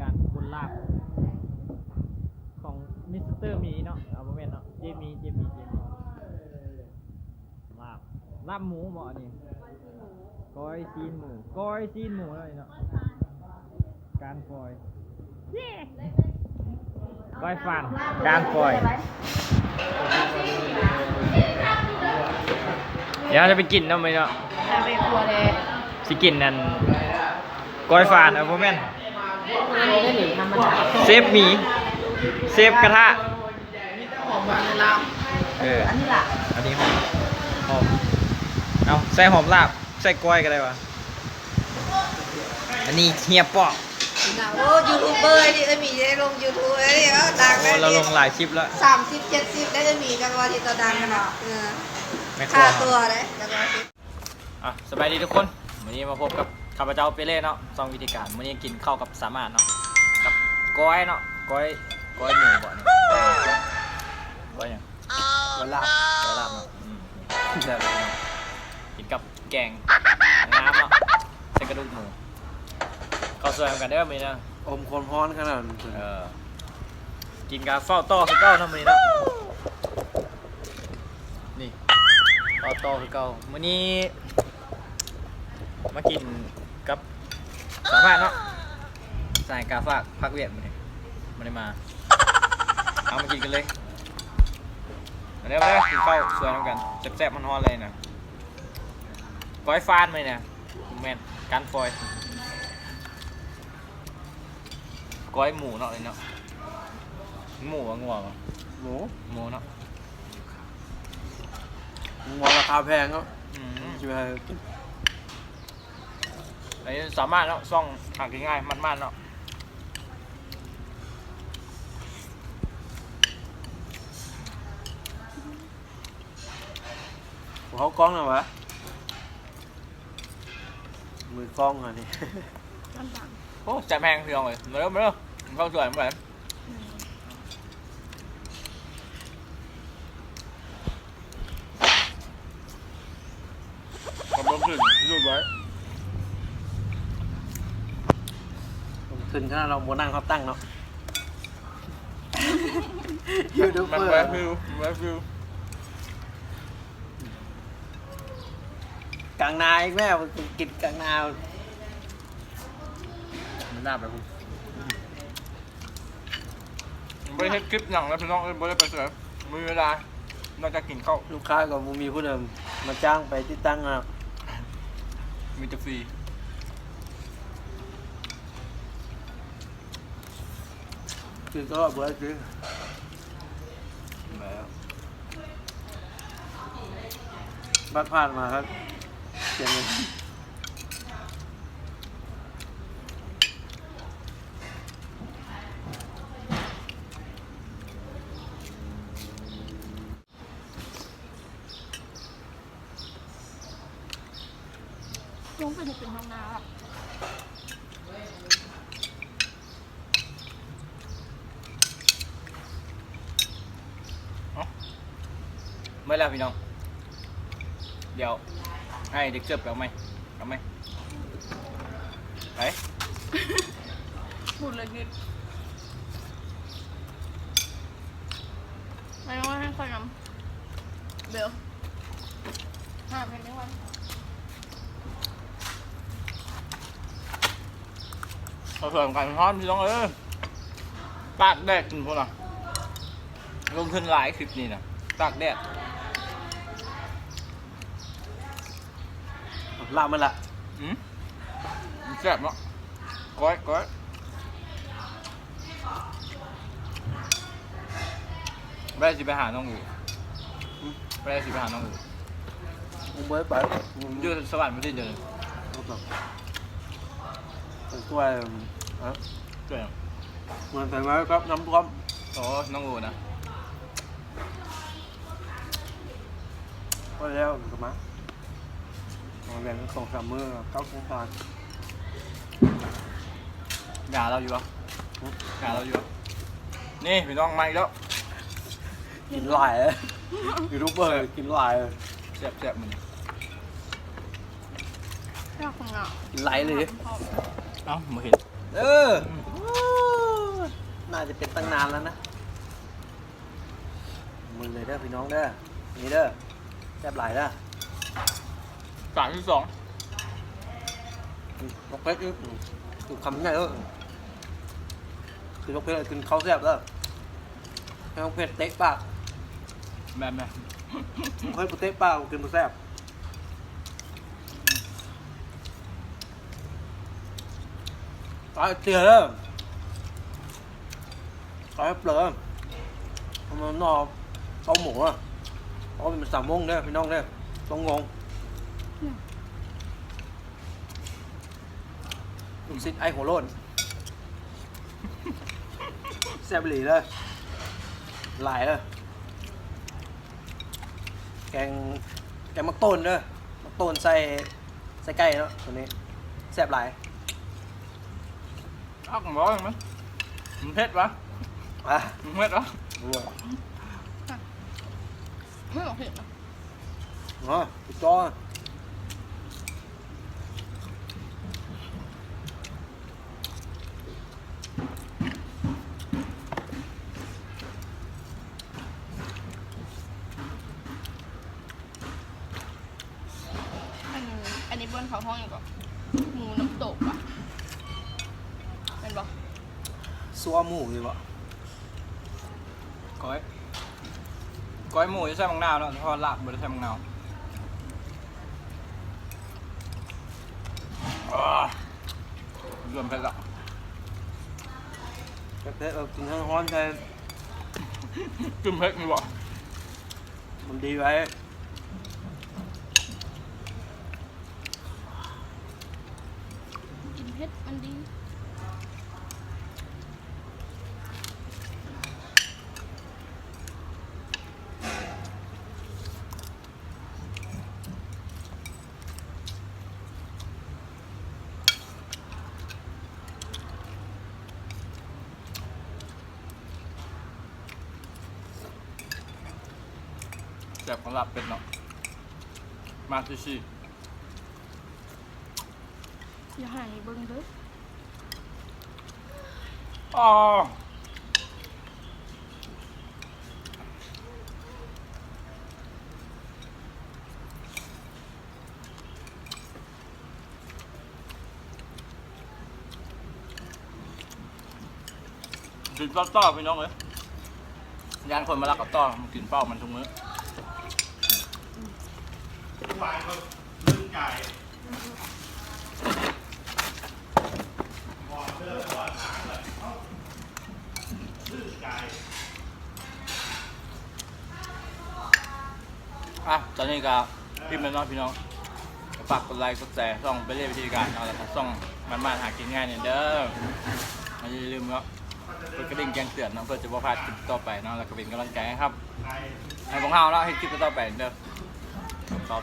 การคนลาบของมิสเตอร์มีเนาะเอาโมเมนเนาะเจมีเจมีเจมีลาบลาบหมูเหมาะนี่ก้อยซีนหมูก้อยซีนหมูเลยเนาะการปล่อยก้อยฟันการปล่อย เดี๋ยวเราจะไปกินเนาะไหมเนาะจะไปครัวเลยสิกินนั่นก้อยฟานเอาโมเมน เซฟหมี เซฟกระทะหอมมันลาบเอออันนี้ล่ะอันนี้หอมหอมเอาใส่หอมลาบใส่ก้อยก็ได้วะอันนี้เฮียปอกโอ้ยูทูบเบอร์นี่ไอ้มีได้ลงยูทูบไอ้นี่เออดังโอ้เราลงหลายคลิปแล้วสามสิบเจ็ดสิบได้ไอ้มีกันวันที่ตัวดังกันเนาะเออแม่ครัค่าวตัวเลยแล้วก็อะสบายดีทุกคนวันนี้มาพบกับ ข้าพเจ้าเปเล่เนาะซองวิธีการวันนี้กินข้าวกับสามารถเนาะกับก้อยเนาะก้อยก้อยหมูบ่เนี่ยก้อยหยังก้อยลาบก้อยลาบเนาะอืมเดี๋ยวเนาะกินกับแกงน้ำเนาะใส่กระดูกหมูข้าวสวยเหมือนกันเด้อมีนะอมคนฮ้อนขนาดนั้นเออกินกาเฝ้าต้อคือเก้าทำมื้อนี้เนาะนี่เฝ้าต้อคือเก้ามื้อนี้มากิน กับสามารถเนาะสายกาฝากพักเวียดมาเนี่ยมาได้มา เอามากินกันเลยมาเร็วมาเร็วกินข้าวสวยน้ำกันแซ่บๆมันฮอนเลยนะก้อยฟานไหมเนี่ยแมนกันฟอยก้อยหมูเนาะเลยเนาะหมูอะงัวเหรอหมูหมูเนาะหมูราคาแพงก็อืม ใช่ไหมไอ้สามารถเนาะซ่องหักง่ายๆมันๆเนาะเขากล้องหน่อยวะมือกล้องอะนี่โอ้จัดแพงพี่น้องเลยมาเร็วมาเร็วกินข้าวสวยมาเลยกำลังขึ้นรูดไว้ ขึ้นขนาดเราโมนั่งเขาตั้งเนาะยูทูบมันเบอแวะร์ฟิวแวะฟิวกลางนาอีกแม่มันกินกลางนามันน่าไปคุณไม่ได้เฮ็ดคลิปหนังแล้วพี่น้องเอ้ยไม่ได้ไปเสือมีเวลานอกจากกินข้าวลูกค้ากับมูมีผู้เดิมมาจ้างไปที่ตั้งอะมีแต่ฟรี คือก็เบื่อคือแล้วบัดผ่านมาครับเสียเงินลงไปถึงเป็นห้องน้ำอะ ไม่ แล้วพี่น้อง เดี๋ยวให้เด็กเสิร์ฟไปเอาไหมเอาไหมไปพูดเลยคือไม่ต้องให้ใครนำเบลห้าเป็นไม่วันเราเสริมกันพร้อมพี่น้องเอ้ยตากแดดกินพวกเราลงทุนหลายคลิปนี่นะตากแดด ลาบมันละอืมมันแซ่บเนาะก้อยก้อยไม่ได้สิไปหาน้องอูไม่ได้สิไปหาน้องอูมึงเบิร์ดไปมึงอยืยู่ดสวรรค์ไม่ได้เจอแบบตัวอะเจอเหมือนใส่ไม้ครับน้ำท่วมโอ้น้องอูนะ ก็แล้วกับมา เอาแรงสองสามมือเก้าโครงการด่าเราอยู่ปะด่าเราอยู่ปะนี่พี่น้องมาอีกแล้วกินหลายเลยยูทูบเบอร์กินหลายเลยแซ่บแซ่บมันยากของเรากินไหลเลยเอ้ามาเห็น เออจะเป็นตั้งนานแล้วนะมือเลยเด้อพี่น้องเด้อนี่เด้อแซ่บหลายเด้อ สามที่สองนกเพชรถูกคำง่ายเออคือนกเพชรกินข้าวแซ่บแล้วให้นกเพชรเตะปากแม่แม่นกเพชรเตะปากกินมันแซ่บตายเตี๋ยแล้วตายเปลือกมันนอกเต้าหมูอะเพราะมันสามโมงเด้อพี่น้องเด้อต้องงง ลูกศิษย์ไอ้หัวโล้นแซ่บอีหลีเลยหลายเลยแกงแกงมักต้นเด้อมักต้นใส่ใส่ไก่เนาะตัวนี้แซ่บหลายอ้าวผมบอกมั้ยมันเผ็ดวะอะมันเผ็ดวะดูอะไม่บอกเผ็ดนะอ๋อพี่จ้อ อันนี้อันนี้บน เขาห้องอย่างก่อนหมูน้ำตกอะเป็นปะซัวหมูอยู่บ่ก้อยก้อยหมูจะใส่มังนาวเนาะเพราะว่าลาบไม่ได้ใส่มังนาวอ่ารวมกันละเผ็ดๆเออกินทั้งร้อนใช่จุ่มเผ็ดมีบ่มันดีไว้ กินเผ็ด มันดีแซ่บของลาบเป็ดเนาะ มาซิชิอย่าหายเบิ้งเด้อ อ๋อกินต้อๆพี่น้องเลยยานคนมาลักกับต้อมันกินเป้ามันทุกมื้ออะ อะตอนนี้ก็พี่เป็นน้องพี่น้องฝากกดไลค์กดแชร์ส่องไปเรื่อยวิธีการเอาละครับส่องมันมาหากินง่ายเนี่ยเด้ออย่าลืมเนาะกดกระดิ่งแจ้งเตือนเนาะเพื่อจะบ่พลาดคลิปต่อไปเนาะแล้วก็เป็นกำลังใจให้ครับให้ของเฮาเนาะให้คลิปต่อไปเด้อขอบ